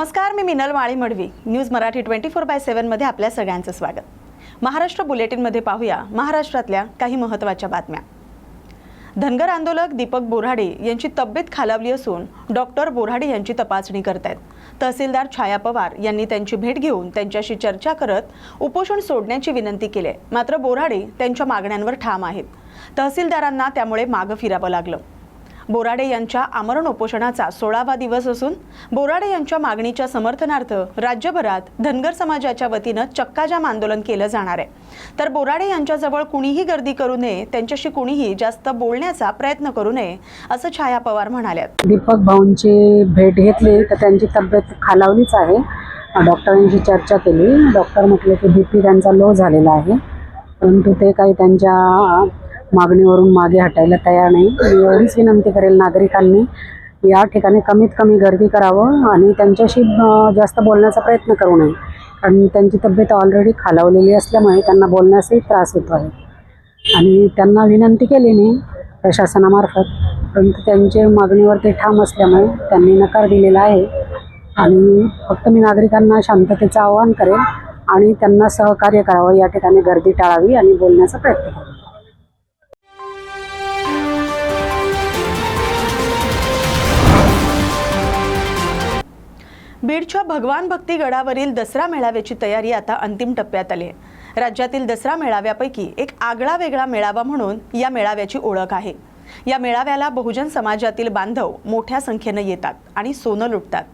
नमस्कार मी Minal Mali Madvi. News Marathi twenty four by सेव्हनमध्ये आपल्या सगळ्यांचं स्वागत. महाराष्ट्र बुलेटिनमध्ये पाहूया महाराष्ट्रातल्या काही महत्त्वाच्या बातम्या. धनगर आंदोलक दीपक बोराडे यांची तब्येत खालावली असून डॉक्टर बोराडे यांची तपासणी करत आहेत तहसीलदार छाया पवार यांनी त्यांची भेट घेऊन त्यांच्याशी चर्चा करत उपोषण सोडण्याची विनंती केली आहे. मात्र बोराडे त्यांच्या मागण्यांवर ठाम आहेत. तहसीलदारांना त्यामुळे मागं फिरावं लागलं. बोराडे यांच्या आमरण उपोषणाचा सोळावा दिवस असून बोराडे यांच्या मागणीच्या समर्थनार्थ राज्यभरात धनगर समाजाच्या वतीनं चक्काजाम आंदोलन केलं जाणार आहे. तर बोराडे यांच्याजवळ कुणीही गर्दी करू नये त्यांच्याशी कुणीही जास्त बोलण्याचा प्रयत्न करू नये असं छाया पवार म्हणाल्यात. दीपक भाऊंची भेट घेतली तर त्यांची तब्येत खालावलीच आहे. डॉक्टरांशी चर्चा केली. डॉक्टर म्हटले की बी पी त्यांचा लो झालेला आहे. परंतु ते काही त्यांच्या मागणीवरून मागे हटायला तयार नाही. मी एवढीच विनंती करेल नागरिकांनी या ठिकाणी कमीत कमी गर्दी करावं आणि त्यांच्याशी जास्त बोलण्याचा प्रयत्न करू नये. कारण त्यांची तब्येत ऑलरेडी खालावलेली असल्यामुळे त्यांना बोलण्यासही त्रास होतो आहे. आणि त्यांना विनंती केली मी प्रशासनामार्फत परंतु त्यांचे मागणीवर ते ठाम असल्यामुळे त्यांनी नकार दिलेला आहे. आणि फक्त मी नागरिकांना शांततेचं आवाहन करेन आणि त्यांना सहकार्य करावं या ठिकाणी गर्दी टाळावी आणि बोलण्याचा प्रयत्न करावा. बीडच्या भगवान भक्ती गडावरील दसरा मेळाव्याची तयारी आता अंतिम टप्प्यात आली आहे. राज्यातील दसरा मेळाव्यापैकी एक आगळा वेगळा मेळावा म्हणून या मेळाव्याची ओळख आहे. या मेळाव्याला बहुजन समाजातील बांधव मोठ्या संख्येनं येतात आणि सोनं लुटतात.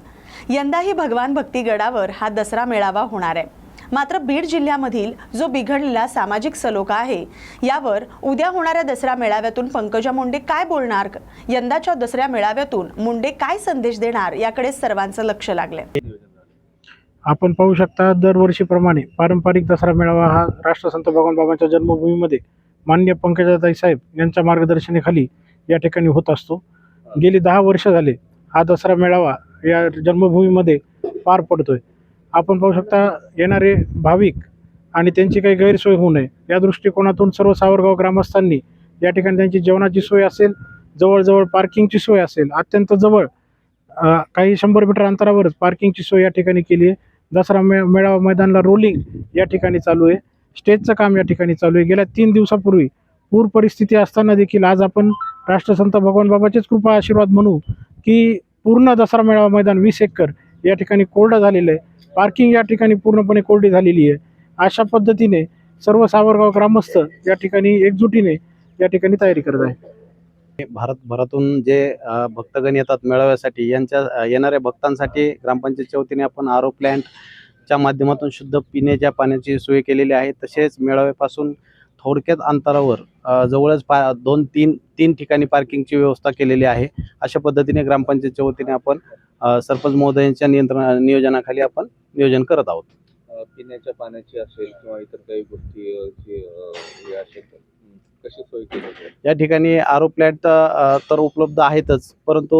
यंदाही भगवान भक्ती गडावर हा दसरा मेळावा होणार आहे. मात्र बीड जिल्ह्यामधील जो बिघडलेला सामाजिक सलोखा आहे यावर उद्या होणाऱ्या दसरा मेळाव्यातून पंकजा मुंडे काय बोलणार? यंदाच्या दसऱ्या मेळाव्यातून मुंडे काय संदेश देणार? याकडे सर्वांचं लक्ष लागले आपण पाहू शकता दरवर्षीप्रमाणे पारंपरिक दसरा मेळावा हा राष्ट्रसंत भगवान बाबांच्या जन्मभूमीमध्ये मान्य पंकजाताई साहेब यांच्या मार्गदर्शनाखाली या ठिकाणी होत असतो. गेली दहा वर्ष झाले हा दसरा मेळावा या जन्मभूमीमध्ये पार पडतोय. आपण पाहू शकता येणारे भाविक आणि त्यांची काही गैरसोय होऊ नये. या दृष्टिकोनातून सर्व सावरगाव ग्रामस्थांनी या ठिकाणी त्यांची जेवणाची सोय असेल जवळजवळ पार्किंगची सोय असेल अत्यंत जवळ काही शंभर मीटर अंतरावरच पार्किंगची सोय या ठिकाणी केली आहे. दसरा मे मेळावा मैदानला रोलिंग या ठिकाणी चालू आहे. स्टेजचं काम या ठिकाणी चालू आहे. गेल्या तीन दिवसापूर्वी पूर परिस्थिती असताना देखील आज आपण राष्ट्रसंत भगवान बाबाचेच कृपा आशीर्वाद म्हणू की पूर्ण दसरा मेळावा मैदान वीस एकर या ठिकाणी कोरडं झालेलं आहे. पार्किंग या ठिकाणी पूर्णपणे कोरडी झालेली आहे. अशा पद्धतीने सर्व सावरगाव ग्रामस्थ या ठिकाणी एकजुटीने या ठिकाणी तयारी करत आहे भारतभरातून जे भक्तगण येतात मेळाव्यासाठी यांच्या येणाऱ्या भक्तांसाठी ग्रामपंचायतच्या वतीने आपण आरो प्लॅन्टच्या माध्यमातून शुद्ध पिण्याच्या पाण्याची सोय केलेली आहे. तसेच मेळाव्यापासून थोडक्यात अंतरावर जवळच पा दोन तीन तीन ठिकाणी पार्किंगची व्यवस्था केलेली आहे. अशा पद्धतीने ग्रामपंचायतच्या वतीने आपण सरपंच महोदयांच्या नियंत्रण नियोजनाखाली आपण नियोजन करत आहोत. पिण्याच्या पाण्याची असेल किंवा इतर काही गोष्टी कशी सोय केली या ठिकाणी आरो अ, तर उपलब्ध आहेतच परंतु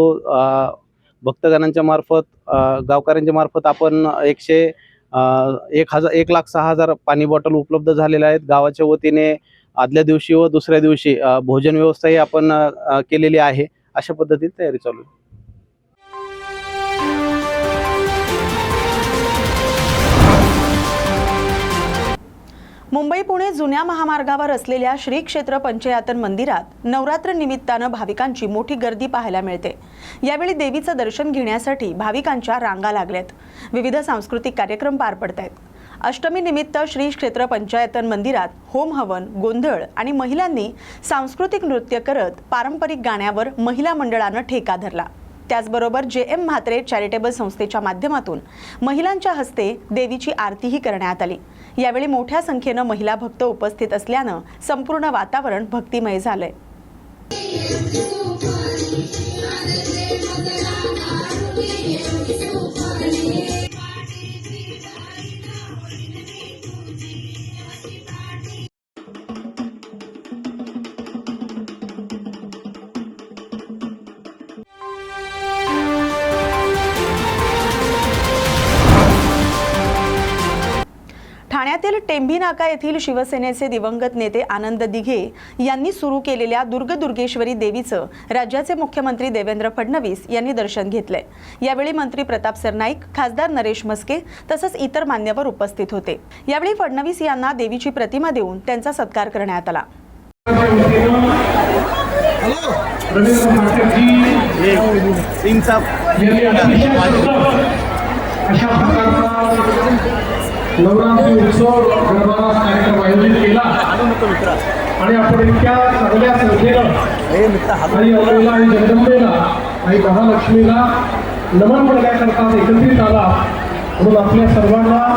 भक्तगणांच्या मार्फत गावकऱ्यांच्या मार्फत आपण एकशे एक हजार एक लाख सहा हजार पाणी बॉटल उपलब्ध झालेल्या आहेत. गावाच्या वतीने आदल्या दिवशी व दुसऱ्या दिवशी भोजन व्यवस्थाही आपण केलेली आहे. अशा पद्धतीने तयारी चालू आहे. मुंबई पुणे जुन्या महामार्गावर असलेल्या श्री क्षेत्र पंचयातन मंदिरात नवरात्र निमित्तानं भाविकांची मोठी गर्दी पाहायला मिळते. यावेळी देवीचं दर्शन घेण्यासाठी भाविकांच्या रांगा लागल्यात. विविध सांस्कृतिक कार्यक्रम पार पडत आहेत अष्टमी निमित्त श्री क्षेत्र पंचायतन मंदिरात होम हवन गोंधळ आणि महिलांनी सांस्कृतिक नृत्य करत पारंपरिक गाण्यावर महिला मंडळानं ठेका धरला. त्याचबरोबर जे एम म्हात्रे चॅरिटेबल संस्थेच्या माध्यमातून महिलांच्या हस्ते देवीची आरतीही करण्यात आली. यावेळी मोठ्या संख्येनं महिला भक्त उपस्थित असल्यानं संपूर्ण वातावरण भक्तिमय झालंय. टेंभीनाका टेंभी नाका येथील शिवसेनेचे दिवंगत नेते आनंद दिघे यांनी सुरू केलेल्या दुर्गदुर्गेश्वरी देवीचं राज्याचे मुख्यमंत्री देवेंद्र फडणवीस यांनी दर्शन घेतलंय. यावेळी मंत्री प्रताप सरनाईक खासदार नरेश मस्के तसंच इतर मान्यवर उपस्थित होते. यावेळी फडणवीस यांना देवीची प्रतिमा देऊन त्यांचा सत्कार करण्यात आला. अशा प्रकारचा नवरात्री उत्सव गरबा कार्यक्रम आयोजित केला. आणि आपण इतक्या चांगल्या संख्येनं आणि अवलेला आणि जगदंबेला आणि महालक्ष्मीला नमन करण्याकरता एकत्रित आला म्हणून आपल्या सर्वांना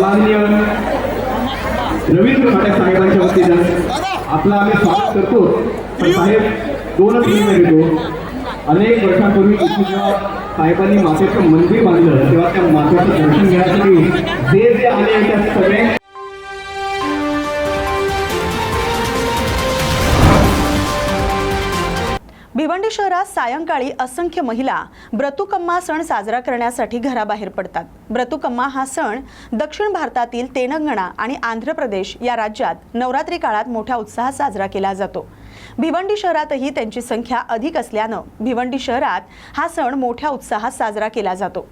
सन्माननीय रवींद्र फाटे साहेबांच्या वतीनं आपलं आम्ही स्वागत करतो. पण साहेब दोनच मिनिटं देतो अनेक वर्षांपूर्वी इथे जेव्हा साहेबांनी मातेचं मंदिर बांधलं तेव्हा त्या मातेचं दर्शन घेण्यासाठी जे जे आले त्या सगळे भिवंडी शहरात सायंकाळी असंख्य महिला ब्रतुकम्मा सण साजरा करण्यासाठी घराबाहेर पडतात. ब्रतुकम्मा हा सण दक्षिण भारतातील तेलंगणा आणि आंध्र प्रदेश या राज्यात नवरात्री काळात मोठ्या उत्साहात साजरा केला जातो. भिवंडी शहरातही त्यांची संख्या अधिक असल्यानं भिवंडी शहरात हा सण मोठ्या उत्साहात साजरा केला जातो.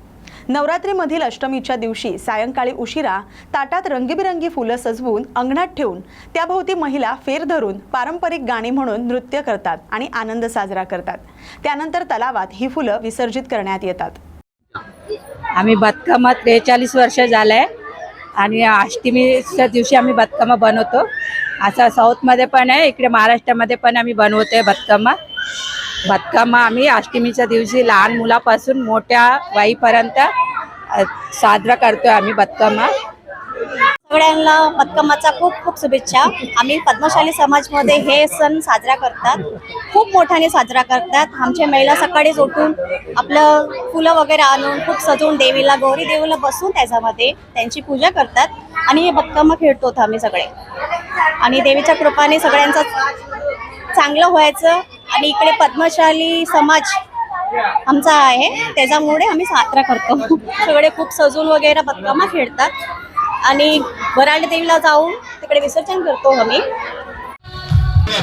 नवरात्रीमधील अष्टमीच्या दिवशी सायंकाळी उशिरा ताटात रंगीबिरंगी फुलं सजवून अंगणात ठेवून त्याभोवती महिला फेर धरून पारंपरिक गाणी म्हणून नृत्य करतात आणि आनंद साजरा करतात. त्यानंतर तलावात ही फुलं विसर्जित करण्यात येतात. आम्ही बदकामा त्रेचाळीस वर्ष झालंय आणि अष्टमीच्या दिवशी आम्ही बदकामा बनवतो. असं साऊथमध्ये पण आहे इकडे महाराष्ट्रामध्ये पण आम्ही बनवतोय बदकामा बदकामा आम्ही अष्टमीच्या दिवशी लहान मुलापासून मोठ्या वाईपर्यंत साजरा करतोय आम्ही बदकामा सगळ्यांना बदकमाचा खूप खूप शुभेच्छा. आम्ही पद्मशाली समाजमध्ये हे सण साजरा करतात. खूप मोठ्याने साजरा करतात. आमच्या महिला सकाळीच उठून आपलं फुलं वगैरे आणून खूप सजवून देवीला गौरी देवीला बसून त्याच्यामध्ये त्यांची पूजा करतात. आणि हे बदकमा खेळतो आम्ही सगळे. आणि देवीच्या कृपाने सगळ्यांचं चांगलं व्हायचं. आणि इकडे पद्मशाली समाज आमचा आहे त्याच्यामुळे आम्ही साजरा करतो सगळे खूप सजून वगैरे बदकामा खेळतात आणि वरांडे देवीला जाऊन तिकडे विसर्जन करतो आम्ही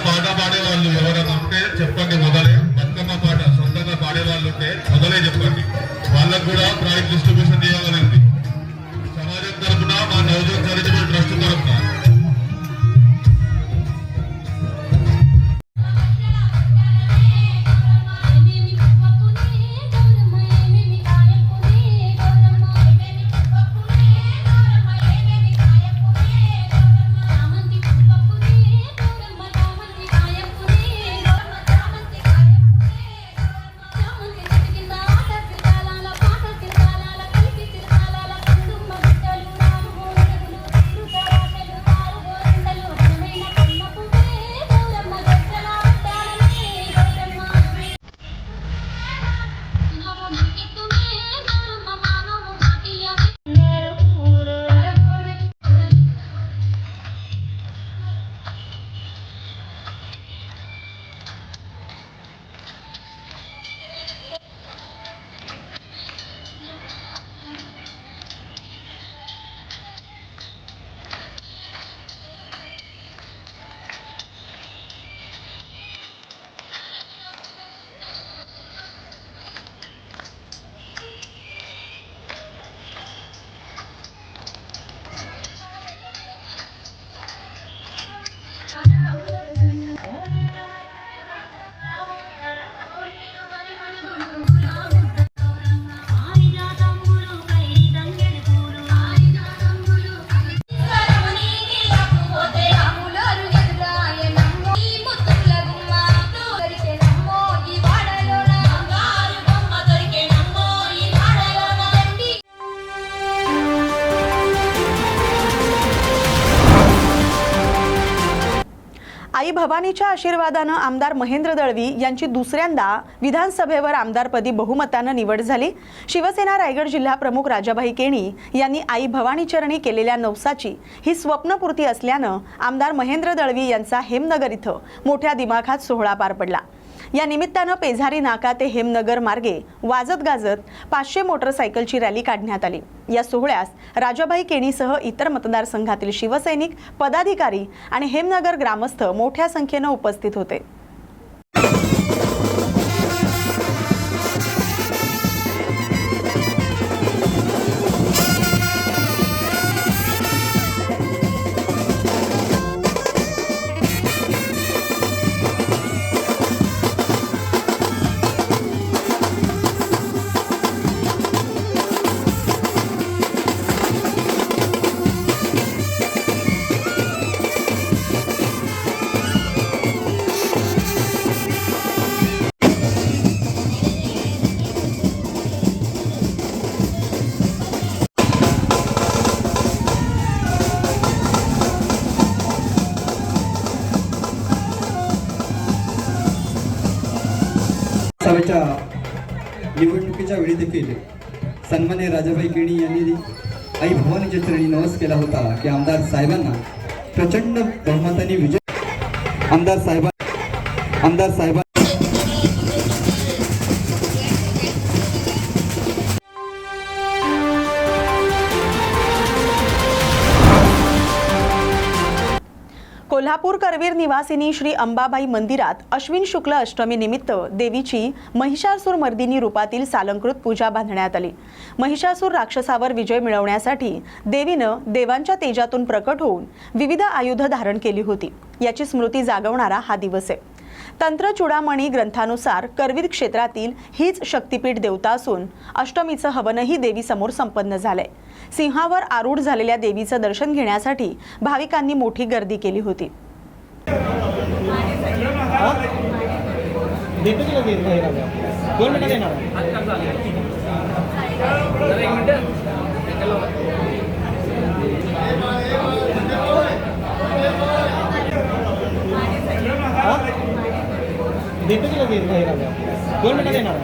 పాట పాడేవాళ్ళు ఎవరైనా ఉంటే చెప్పండి మొదలే బతుకమ్మ పాట సొంతంగా పాడేవాళ్ళు ఉంటే మొదలే చెప్పండి వాళ్ళకు కూడా ప్రైజ్ డిస్ట్రిబ్యూషన్ చేయగలిగింది సమాజం తరపున మా నవజోన్ भवानीच्या आशीर्वादानं आमदार महेंद्र दळवी यांची दुसऱ्यांदा विधानसभेवर आमदारपदी बहुमतानं निवड झाली. शिवसेना रायगड जिल्हा प्रमुख राजाभाई केणी यांनी आई भवानी चरणी केलेल्या नवसाची ही स्वप्नपूर्ती असल्यानं आमदार महेंद्र दळवी यांचा हेमनगर इथं मोठ्या दिमाखात सोहळा पार पडला. या निमित्तानं पेझारी नाका ते हेमनगर मार्गे वाजत गाजत पाचशे मोटरसायकलची रॅली काढण्यात आली. या सोहळ्यास राजाभाई केणीसह इतर मतदारसंघातील शिवसैनिक पदाधिकारी आणि हेमनगर ग्रामस्थ मोठ्या संख्येनं उपस्थित होते. सन्मान्य राजाबाई केणी यांनी आई भवानीच्या चरणी नवस केला होता की आमदार साहेबांना प्रचंड बहुमताने विजय आमदार साहेबां आमदार साहेबां कोल्हापूर करवीर निवासिनी श्री अंबाबाई मंदिरात अश्विन शुक्ल अष्टमी निमित्त देवीची महिषासूर मर्दिनी रूपातील सालंकृत पूजा बांधण्यात आली. महिषासूर राक्षसावर विजय मिळवण्यासाठी देवीनं देवांच्या तेजातून प्रकट होऊन विविध आयुध धारण केली होती. याची स्मृती जागवणारा हा दिवस आहे. तंत्र चुडामणी ग्रंथानुसार करवीर क्षेत्रातील हीच शक्तिपीठ देवता असून अष्टमीचं हवनही देवीसमोर संपन्न झालंय. सिंहावर आरूढ झालेल्या देवीचं दर्शन घेण्यासाठी भाविकांनी मोठी गर्दी केली होती. देतो तुला देत नाही दोन मिनिटं देणार देतो तुला देत नाही दोन मिनिटं देणार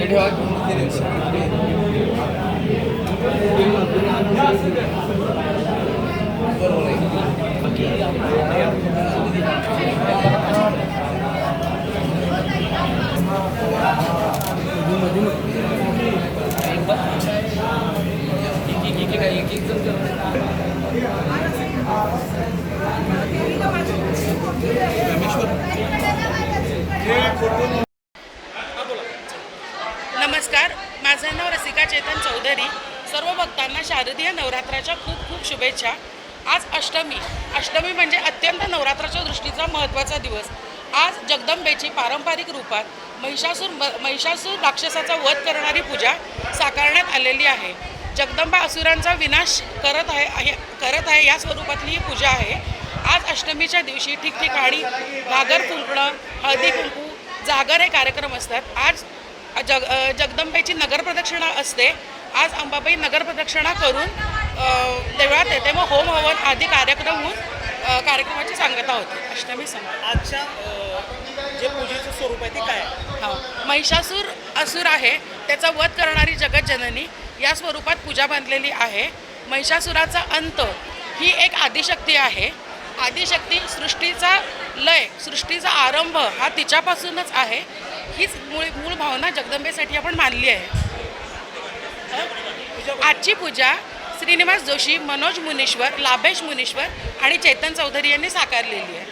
ठेवा माझं नाव रसिका चेतन चौधरी सर्व भक्तांना त्याच्या खूप खूप शुभेच्छा. आज अष्टमी. अष्टमी म्हणजे अत्यंत नवरात्राच्या दृष्टीचा महत्त्वाचा दिवस. आज जगदंबेची पारंपरिक रूपात महिषासूर म महिषासूर राक्षसाचा वध करणारी पूजा साकारण्यात आलेली आहे. जगदंबा असुरांचा विनाश करत आहे करत आहे या स्वरूपातली ही पूजा आहे. आज अष्टमीच्या दिवशी ठिकठिकाणी घागर कुंकणं हळदी कुंकू जागर हे कार्यक्रम असतात. आज जग जगदंबेची नगरप्रदक्षिणा असते. आज अंबाबाई नगरप्रदक्षिणा करून देवळात येते मग होम हवन आदी कार्यक्रम होऊन कार्यक्रमाची सांगता होते. अष्टमी संपते आजच्या जे पूजेचं स्वरूप आहे ते काय आहे? हो. महिषासूर असुर आहे. त्याचा वध करणारी जगतजननी या स्वरूपात पूजा बांधलेली आहे. महिषासुराचा अंत ही एक आदिशक्ती आहे. आदिशक्ती सृष्टीचा लय सृष्टीचा आरंभ हा तिच्यापासूनच आहे. हीच मूळ मूळ भावना जगदंबेसाठी आपण मानली आहे. आजची पूजा श्रीनिवास जोशी मनोज मुनेश्वर लाभेश मुनेश्वर आणि चेतन चौधरी यांनी साकारलेली आहे.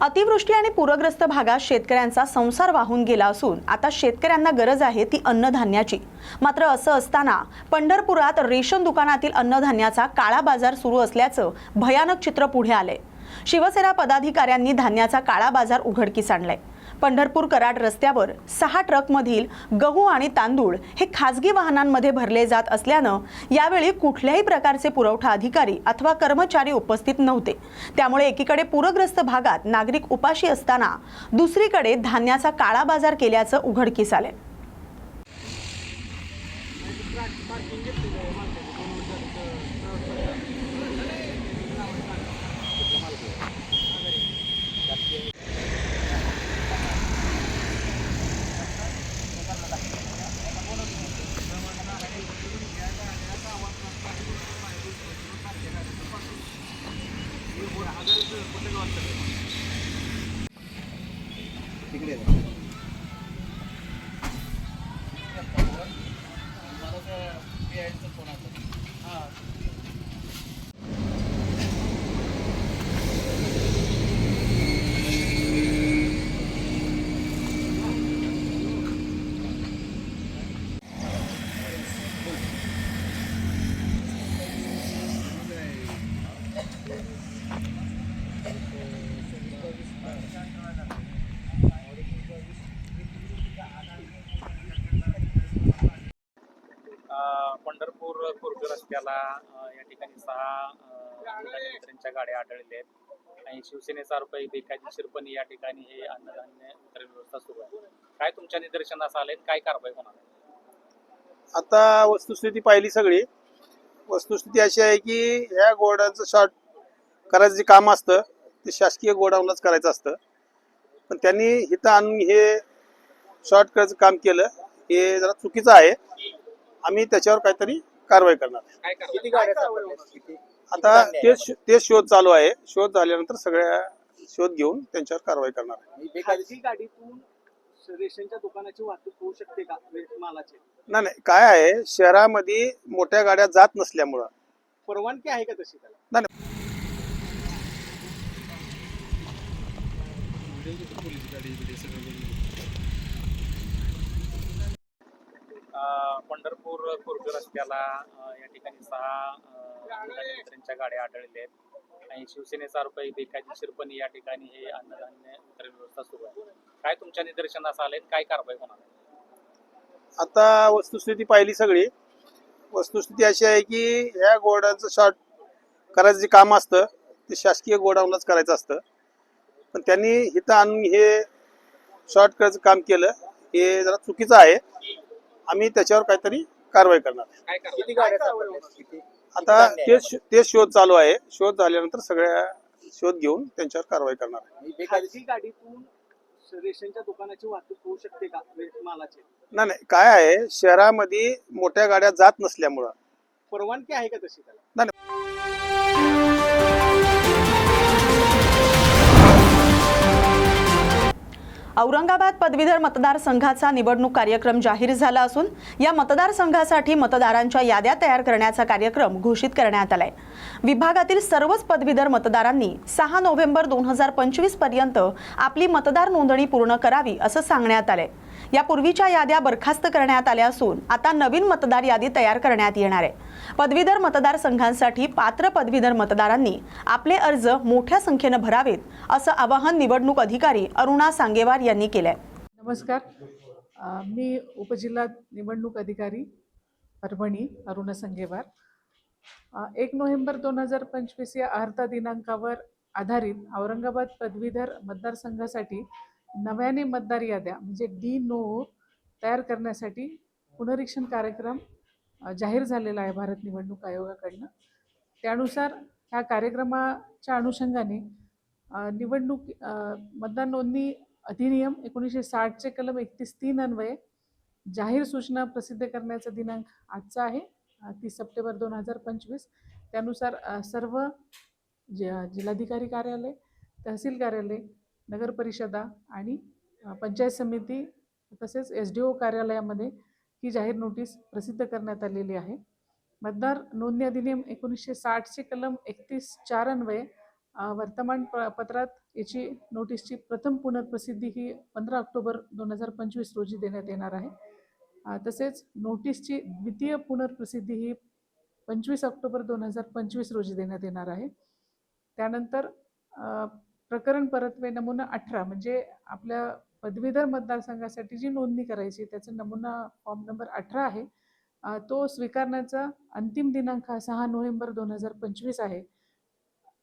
अतिवृष्टी आणि पूरग्रस्त भागात शेतकऱ्यांचा संसार वाहून गेला असून आता शेतकऱ्यांना गरज आहे ती अन्नधान्याची. मात्र असं असताना पंढरपुरात रेशन दुकानातील अन्नधान्याचा काळा बाजार सुरू असल्याचं भयानक चित्र पुढे आलंय. शिवसेना पदाधिकाऱ्यांनी धान्याचा काळा बाजार उघडकीस आणलाय. पंढरपूर कराड रस्त्यावर सहा ट्रकमधील गहू आणि तांदूळ हे खाजगी वाहनांमध्ये भरले जात असल्यानं यावेळी कुठल्याही प्रकारचे पुरवठा अधिकारी अथवा कर्मचारी उपस्थित नव्हते. त्यामुळे एकीकडे पूरग्रस्त भागात नागरिक उपाशी असताना दुसरीकडे धान्याचा काळा बाजार केल्याचं उघडकीस आलंय अ, पंढरपूर कुर्ग रस्त्याला या ठिकाणी सहा अ, गाड्या आढळल्या आहेत. आणि शिवसेनेचा आरोप आहे बेकायदेशीरपणे या ठिकाणी हे अन्नधान्य वितरण व्यवस्था सुरू आहे. काय तुमच्या निदर्शनास आले काय कारवाई होणार आता वस्तुस्थिती पाहिली सगळी. वस्तुस्थिती अशी आहे की ह्या गोड्यांचं शॉर्ट करायचं जे काम असतं ते शासकीय गोडाऊनलाच करायचं असतं. पण त्यांनी इथं आणून हे शॉर्ट करायचं काम केलं हे जरा चुकीचं आहे. आम्ही त्याच्यावर काहीतरी कारवाई करणार. आता ते ते शोध चालू आहे. शोध झाल्यानंतर सगळ्या शोध घेऊन त्यांच्यावर कारवाई करणार आहे. खाजगी गाडीतून रेशनच्या दुकानाची वाहतूक होऊ शकते का? मालाची? नाही नाही. काय आहे शहरामध्ये मोठ्या गाड्या जात नसल्यामुळं. परवानगी आहे का तशी त्याला? पंढरपूर कुर्ग रस्त्याला या ठिकाणी सहा गाड्या आढळल्या आहेत. आणि शिवसेनेचा आरोप आहे बेकायदेशीरपणे या ठिकाणी हे अन्नधान्य वितरण व्यवस्था सुरू आहे. काय तुमच्या निदर्शनास आले काय कारवाई होणार आता वस्तुस्थिती पाहिली सगळी. वस्तुस्थिती अशी आहे की ह्या गोडाचं शॉर्ट करायचं जे काम असतं ते शासकीय गोडाऊनलाच करायचं असतं. पण त्यांनी इथं आणून हे शॉर्ट करायचं काम केलं. हे जरा चुकीचं आहे. आम्ही त्याच्यावर काहीतरी कारवाई करणार. काय आता ते श- ते शोध चालू आहे. शोध झाल्यानंतर सगळ्या शोध घेऊन त्यांच्यावर कारवाई करणार आहे. खाजगी गाडीतून रेशनच्या दुकानाची वाहतूक होऊ शकते का? मालाची? नाही नाही. काय आहे शहरामध्ये मोठ्या गाड्या जात नसल्यामुळं. परवानगी आहे का तशी त्याला? औरंगाबाद पदवीधर मतदारसंघाचा निवडणूक कार्यक्रम जाहीर झाला असून या मतदारसंघासाठी मतदारांच्या याद्या तयार करण्याचा कार्यक्रम घोषित करण्यात आलाय. विभागातील सर्वच पदवीधर मतदारांनी सहा नोव्हेंबर दोन हजार पंचवीसपर्यंत आपली मतदार नोंदणी पूर्ण करावी असं सांगण्यात आलंय. यापूर्वीच्या याद्या बरखास्त करण्यात आल्या असून आता नवीन मतदार यादी तयार करण्यात येणार आहे. पदवीधर मतदारसंघांसाठी पात्र पदवीधर मतदारांनी आपले अर्ज मोठ्या संख्येनं भरावेत असं आवाहन निवडणूक अधिकारी अरुणा सांगेवार यांनी केलंय. नमस्कार. मी उपजिल्हा निवडणूक अधिकारी परभणी अरुणा संगेवार. एक नोव्हेंबर दोन हजार पंचवीस या अर्धा दिनांकावर आधारित औरंगाबाद पदवीधर मतदारसंघासाठी नव्याने मतदार याद्या म्हणजे डी नो तयार करण्यासाठी पुनरीक्षण कार्यक्रम जाहीर झालेला आहे भारत निवडणूक आयोगाकडनं. त्यानुसार ह्या कार्यक्रमाच्या अनुषंगाने निवडणूक मतदान नोंदणी अधिनियम एकोणीसशे साठचे कलम एकतीस तीन अन्वये जाहीर सूचना प्रसिद्ध करण्याचा दिनांक आजचा आहे तीस सप्टेंबर दोन हजार पंचवीस. त्यानुसार सर्व ज जिल्हाधिकारी कार्यालय तहसील कार्यालय नगरपरिषदा आणि पंचायत समिती तसेच एस डी ओ कार्यालयामध्ये ही जाहीर नोटीस प्रसिद्ध करण्यात आलेली आहे. मतदार नोंदणी अधिनियम एकोणीसशे साठचे कलम एकतीस चार अन्वये वर्तमान प पत्रात याची नोटीसची प्रथम पुनर्प्रसिद्धी ही पंधरा ऑक्टोबर दोन हजार पंचवीस रोजी देण्यात येणार आहे. तसेच नोटीसची द्वितीय पुनर्प्रसिद्धी ही पंचवीस ऑक्टोबर दोन हजार पंचवीस रोजी देण्यात येणार आहे. त्यानंतर प्रकरण परतवे नमुना अठरा म्हणजे आपल्या पदवीधर मतदारसंघासाठी जी नोंदणी करायची त्याचा नमुना फॉर्म नंबर अठरा आहे. तो स्वीकारण्याचा अंतिम दिनांक हा सहा नोव्हेंबर दोन हजार पंचवीस आहे.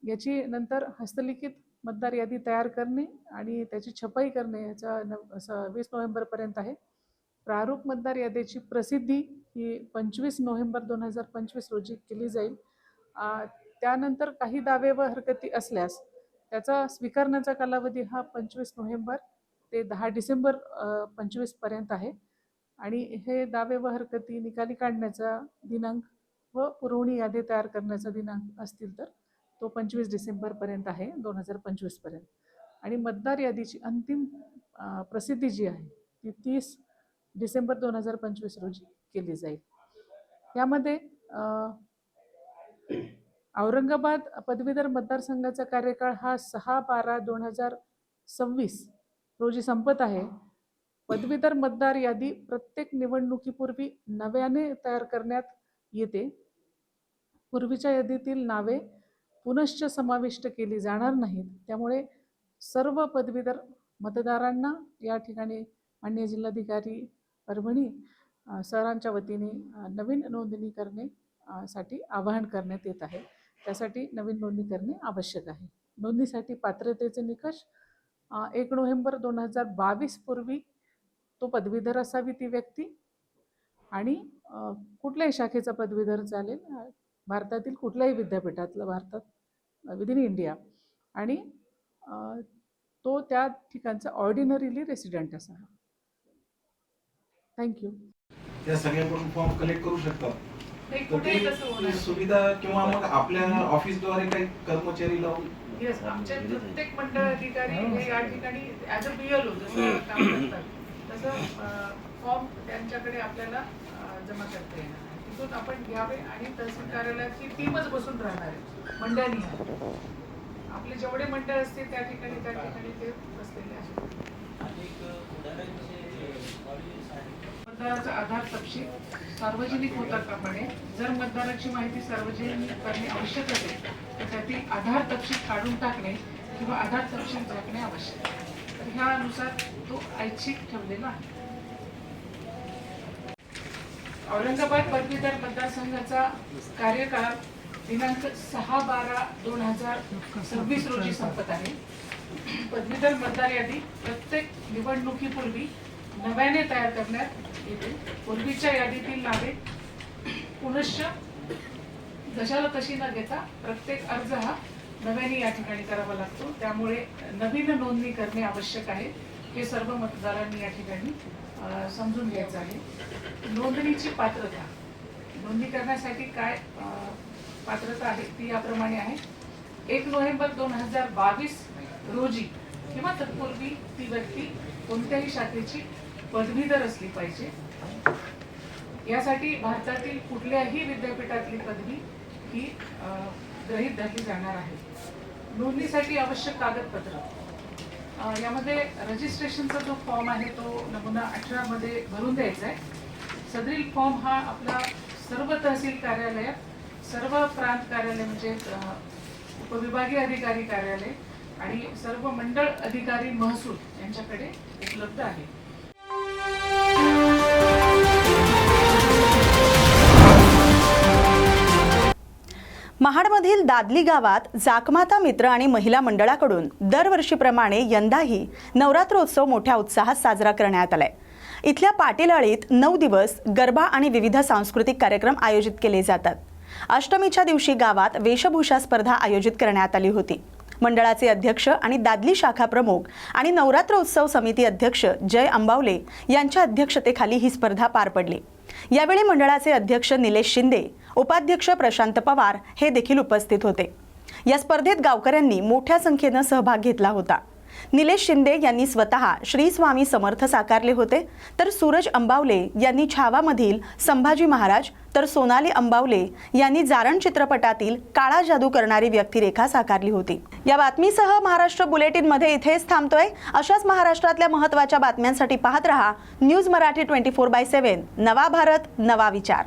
याची नंतर हस्तलिखित मतदार यादी तयार करणे आणि त्याची छपाई करणे याचा न वीस नोव्हेंबरपर्यंत आहे. प्रारूप मतदार यादीची प्रसिद्धी ही पंचवीस नोव्हेंबर दोन हजार पंचवीस रोजी केली जाईल. त्यानंतर काही दावे व हरकती असल्यास त्याचा स्वीकारण्याचा कालावधी हा पंचवीस नोव्हेंबर ते दहा डिसेंबर पंचवीसपर्यंत आहे. आणि हे दावे व हरकती निकाली काढण्याचा दिनांक व पुरवणी यादी तयार करण्याचा दिनांक असतील तर तो पंचवीस डिसेंबरपर्यंत आहे दोन हजार पंचवीसपर्यंत आणि मतदार यादीची अंतिम प्रसिद्धी जी आहे ती तीस डिसेंबर दोन हजार पंचवीस रोजी केली जाईल. यामध्ये औरंगाबाद पदवीधर मतदारसंघाचा कार्यकाळ हा सहा बारा दोन हजार सव्वीस रोजी संपत आहे. पदवीधर मतदार यादी प्रत्येक निवडणुकीपूर्वी नव्याने तयार करण्यात येते. पूर्वीच्या यादीतील नावे पुनश्च समाविष्ट केली जाणार नाहीत. त्यामुळे सर्व पदवीधर मतदारांना या ठिकाणी माननीय जिल्हाधिकारी परभणी सरांच्या वतीने नवीन नोंदणी करणे साठी आवाहन करण्यात येत आहे. त्यासाठी नवीन नोंदणी करणे आवश्यक आहे. नोंदणीसाठी पात्रतेचे निकष एक नोव्हेंबर दोन हजार बावीस पूर्वी तो पदवीधर असावी ती व्यक्ती आणि कुठल्याही शाखेचा पदवीधर चालेल भारतातील कुठल्याही विद्यापीठातलं भारतात विदिन इंडिया आणि तो त्या ठिकाणचा ऑर्डिनरीली रेसिडेंट असावा थँक्यू त्या सगळ्याकडून फॉर्म कलेक्ट करू शकतात नाही तर कुठेही ती तसं ती होणार सुविधा किंवा मग आपल्या ऑफिसद्वारे काही कर्मचारी लावून? येस आमचे प्रत्येक मंडळ अधिकारी हे या ठिकाणी as a B L O जसं काम करतात तसं फॉर्म त्यांच्याकडे आपल्याला अ, जमा करता येणार आहे. तिथून आपण घ्यावे आणि तहसील कार्यालयात ही टीमच बसून राहणार आहे मंडळानी आपले जेवढे मंडळ असतील त्या ठिकाणी त्या ठिकाणी ते बसलेले आहेत. मतदाराचा आधार तपशील सार्वजनिक होतात कामा नये जर मतदाराची माहिती सार्वजनिक करणे आवश्यक असेल तर त्यातील आधार तपशील काढून टाकणे किंवा आधार तपशील झाकणे आवश्यक. आहे तर ह्यानुसार तो ऐच्छिक ठेवलेला आहे. औरंगाबाद पदवीधर मतदारसंघाचा कार्यकाळ दिनांक सहा बारा दोन हजार सव्वीस रोजी संपत आहे. पदवीधर मतदार यादी प्रत्येक निवडणुकीपूर्वी नव्याने तयार करण्यात येते. पूर्वीच्या यादीतील नावे. पुनश्च जशाला तशी न घेता प्रत्येक अर्ज हा नव्याने या ठिकाणी करावा लागतो. त्यामुळे नवीन नोंदणी करणे आवश्यक आहे. हे सर्व मतदारांनी या ठिकाणी समजून घ्यायचं आहे. नोंदणीची पात्रता. नोंदणी करण्यासाठी काय पात्रता आहे ती याप्रमाणे आहे. एक नोव्हेंबर दोन हजार बावीस रोजी किंवा तत्पूर्वी ती व्यक्ती कोणत्याही शाखेची पदवीधर असली पाहिजे. यासाठी भारतातील कुठल्याही विद्यापीठातली पदवी ही ग्रहित धरली जाणार आहे. नोंदणीसाठी आवश्यक कागदपत्र. यामध्ये रजिस्ट्रेशनचा जो फॉर्म आहे तो नमुना अठरामध्ये भरून द्यायचा आहे. सदरील फॉर्म हा आपला सर्व तहसील कार्यालयात सर्व प्रांत कार्यालय म्हणजे उपविभागीय अधिकारी कार्यालय आणि सर्व मंडळ अधिकारी महसूल यांच्याकडे उपलब्ध आहे. महाडमधील दादली गावात जाकमाता मित्र आणि महिला मंडळाकडून दरवर्षीप्रमाणे यंदाही नवरात्रोत्सव मोठ्या उत्साहात साजरा करण्यात आलाय. इथल्या पाटीलआळीत नऊ दिवस गरबा आणि विविध सांस्कृतिक कार्यक्रम आयोजित केले जातात. अष्टमीच्या दिवशी गावात वेशभूषा स्पर्धा आयोजित करण्यात आली होती. मंडळाचे अध्यक्ष आणि दादली शाखा प्रमुख आणि नवरात्रोत्सव समिती अध्यक्ष जय अंबावले यांच्या अध्यक्षतेखाली ही स्पर्धा पार पडली. यावेळी मंडळाचे अध्यक्ष निलेश शिंदे उपाध्यक्ष प्रशांत पवार हे देखील उपस्थित होते. या स्पर्धेत गावकऱ्यांनी मोठ्या संख्येनं सहभाग घेतला होता. निलेश शिंदे यांनी स्वतः श्री स्वामी समर्थ साकारले होते. तर सूरज अंबावले यांनी छावामधील संभाजी महाराज तर सोनाली अंबावले यांनी जारण चित्रपटातील काळा जादू करणारी व्यक्तिरेखा साकारली होती. या बातमीसह महाराष्ट्र बुलेटिनमध्ये इथेच थांबतोय. अशाच महाराष्ट्रातल्या महत्त्वाच्या बातम्यांसाठी पाहत रहा news Marathi twenty four by seven. नवा भारत नवा विचार.